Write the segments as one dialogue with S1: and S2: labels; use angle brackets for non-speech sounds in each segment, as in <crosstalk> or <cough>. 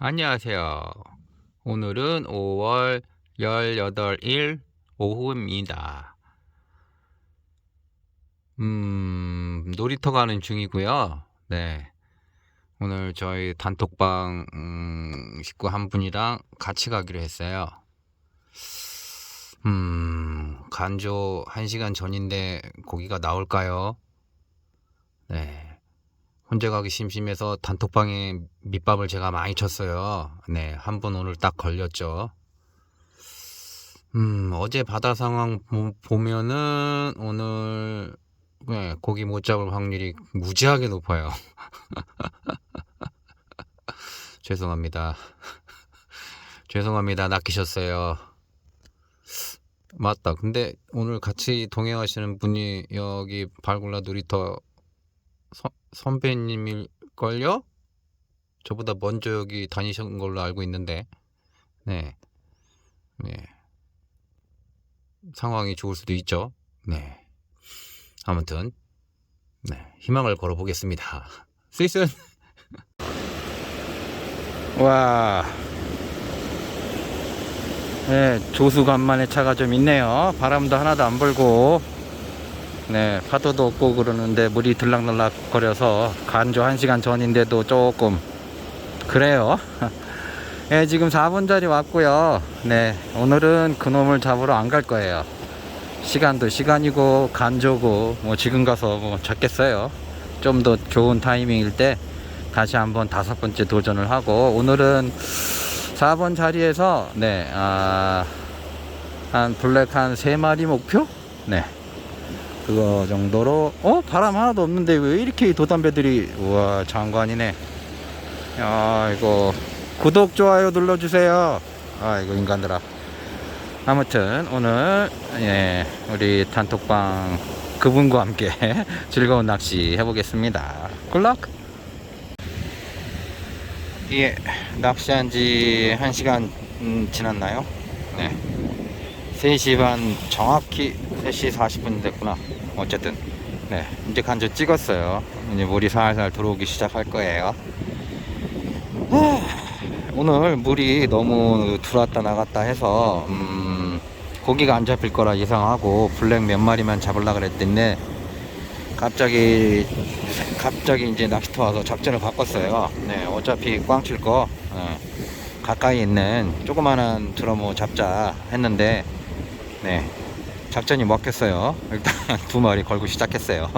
S1: 안녕하세요. 오늘은 5월 18일 오후입니다. 음, 놀이터 가는 중이고요. 네. 오늘 저희 단톡방 음, 식구 한 분이랑 같이 가기로 했어요. 음, 간조 1시간 전인데 고기가 나올까요? 네. 혼자 가기 심심해서 단톡방에 밑밥을 제가 많이 쳤어요. 네, 한번 오늘 딱 걸렸죠. 음, 어제 바다 상황 보- 보면은 오늘 네, 고기 못 잡을 확률이 무지하게 높아요. <laughs> 죄송합니다. <laughs> 죄송합니다. 낚이셨어요. 맞다. 근데 오늘 같이 동행하시는 분이 여기 발굴라 놀이터 선, 선배님일걸요? 저보다 먼저 여기 다니신 걸로 알고 있는데, 네. 네. 상황이 좋을 수도 있죠. 네. 아무튼, 네. 희망을 걸어보겠습니다. <laughs> 스이슨! <laughs> 와. 네, 조수 간만에 차가 좀 있네요. 바람도 하나도 안 불고, 네, 파도도 없고 그러는데 물이 들락날락 거려서 간조 1시간 전인데도 조금 그래요. <laughs> 네, 지금 4분 자리 왔고요. 네, 오늘은 그놈을 잡으러 안 갈 거예요. 시간도 시간이고 간조고 뭐 지금 가서 뭐 잡겠어요. 좀 더 좋은 타이밍일 때 다시 한번 다섯 번째 도전을 하고 오늘은 4번 자리에서 네, 아, 한 블랙 한 3마리 목표? 네. 그거 정도로. 어? 바람 하나도 없는데 왜 이렇게 도담배들이? 우와 장관이네. 야 이거 구독 좋아요 눌러주세요. 아 이거 인간들아. 아무튼 오늘 예 우리 단톡방 그분과 함께 <laughs> 즐거운 낚시 해보겠습니다. 굿럭 예 낚시한 지 1시간 음, 지났나요? 네. 3시 반 정확히 3시 40분 됐구나. 어쨌든. 네 이제 간접 찍었어요. 이제 물이 살살 들어오기 시작할 거예요. 하, 오늘 물이 너무 들어왔다 나갔다 해서 음, 고기가 안 잡힐 거라 예상하고 블랙 몇 마리만 잡으려 그랬는데 갑자기 갑자기 이제 낚시터 와서 작전을 바꿨어요. 네 어차피 꽝칠 거 네, 가까이 있는 조그마한 드러머 잡자 했는데 네 작전이 먹혔어요? 일단 <laughs> 두 마리 걸고 시작했어요.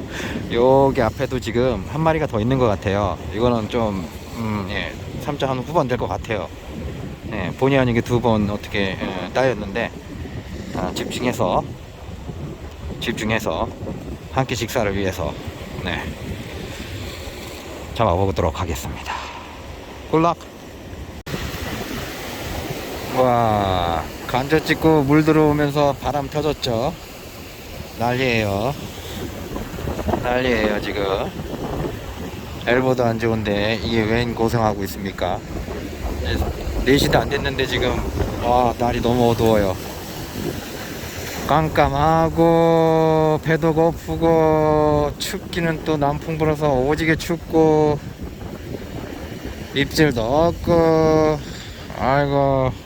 S1: <laughs> 여기 앞에도 지금 한 마리가 더 있는 것 같아요. 이거는 좀 음, 예, 3자 한 후반 될 것 같아요. 예, 본의 아니게 두 번 어떻게 예, 따였는데 아, 집중해서 집중해서 한 끼 식사를 위해서 네 잡아보도록 하겠습니다. 꿀락 와 간저 찍고 물 들어오면서 바람 터졌죠. 난리에요. 난리에요 지금. 엘보도 안 좋은데 이게 웬 고생하고 있습니까? 4시도 안 됐는데 지금 와 날이 너무 어두워요. 깜깜하고 배도 고프고 춥기는 또 남풍 불어서 오지게 춥고 입질도 없고 아이고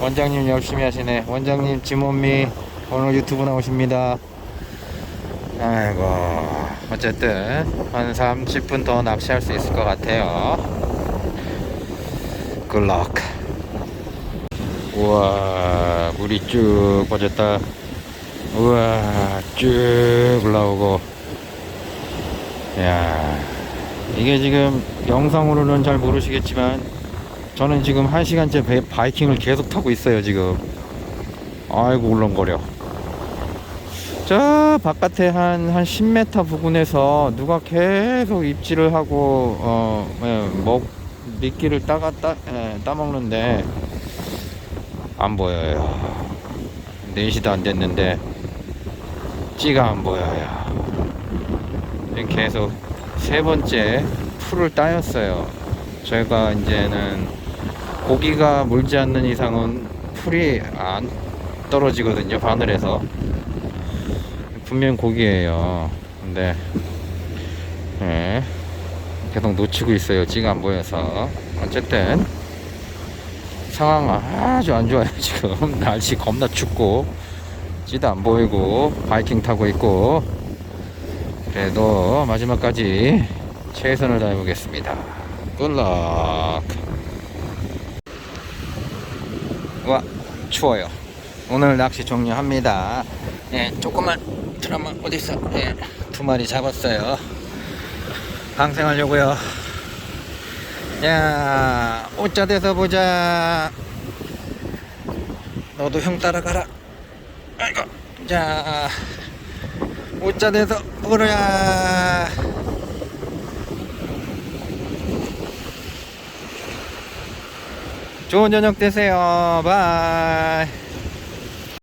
S1: 원장님 열심히 하시네. 원장님 지몬미 오늘 유튜브 나오십니다. 아이고 어쨌든 한 30분 더 낚시할 수 있을 것 같아요. 굿럭 우와 물이 쭉 빠졌다. 우와 쭉 올라오고. 야 이게 지금 영상으로는 잘 모르시겠지만 저는 지금 한 시간째 배- 바이킹을 계속 타고 있어요 지금. 아이고 울렁거려. 저 바깥에 한, 한 10m 부근에서 누가 계속 입질을 하고 어, 예, 먹 미끼를 따가 따, 예, 따먹는데 안 보여요. 4시도 안 됐는데 찌가 안 보여요. 계속 세 번째 풀을 따였어요 저희가 이제는 고기가 물지 않는 이상은 풀이 안 떨어지거든요 바늘에서 분명 고기예요 근데 예, 계속 놓치고 있어요. 지가 안 보여서. 어쨌든 상황은 아주 안 좋아요. <laughs> 지금 날씨 겁나 춥고 지도 안 보이고 바이킹 타고 있고 그래도 마지막까지 최선을 다해 보겠습니다. 굿락. 와 추워요. 오늘 낚시 종료합니다. 예, 조그만 드라마 어디 있어? 예, 두 마리 잡았어요. 방생하려고요. 야, 오자 돼서 보자. 너도 형 따라가라. 아이고, 자, 오자 돼서 보라. 좋은 저녁 되세요. 바이.